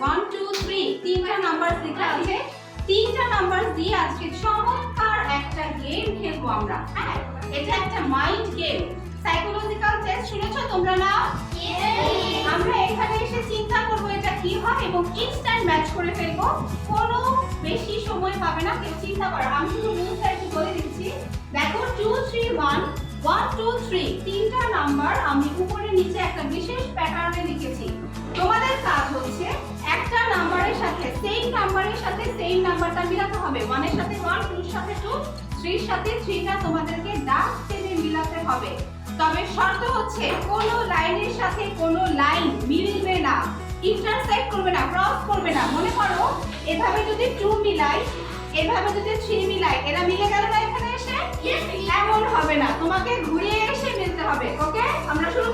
One two three তিনটা number লেখা আছে। তিনটা নাম্বার দিয়ে আজকে চমৎকার একটা গেম খেলব আমরা হ্যাঁ? এটা একটা মাইন্ড গেম সাইকোলজিক্যাল টেস্ট শুনেছো তোমরা না? আমরা এখানে এসে চিন্তা করব এটা কি হয় এবং ইনস্ট্যান্ট ম্যাচ করে ফেলব। কোনো বেশি সময় পাবে না কেউ চিন্তা করার আমি শুধু রুলসটা একটু বলে দিচ্ছি। দেখো two three one one two three তিনটা নাম্বার আমি উপরে নিচে একটা বিশেষ প্যাটার্নে সেম নাম্বারের সাথে সেম নাম্বারটা মিলাতে হবে। সাথে সাথে সাথে তোমাদেরকে টেনে মিলাতে হবে। তবে শর্ত হচ্ছে লাইনের সাথে লাইন মিলবে না। ইন্টারসেক্ট করবে না ক্রস করবে না। মনে করো এভাবে যদি টু মিলাই এভাবে যদি মিলাই এরা মিলে গেল না এখানে এসে? এমন হবে না। তোমাকে ঘুরিয়ে এসে মিলতে হবে ওকে আমরা শুরু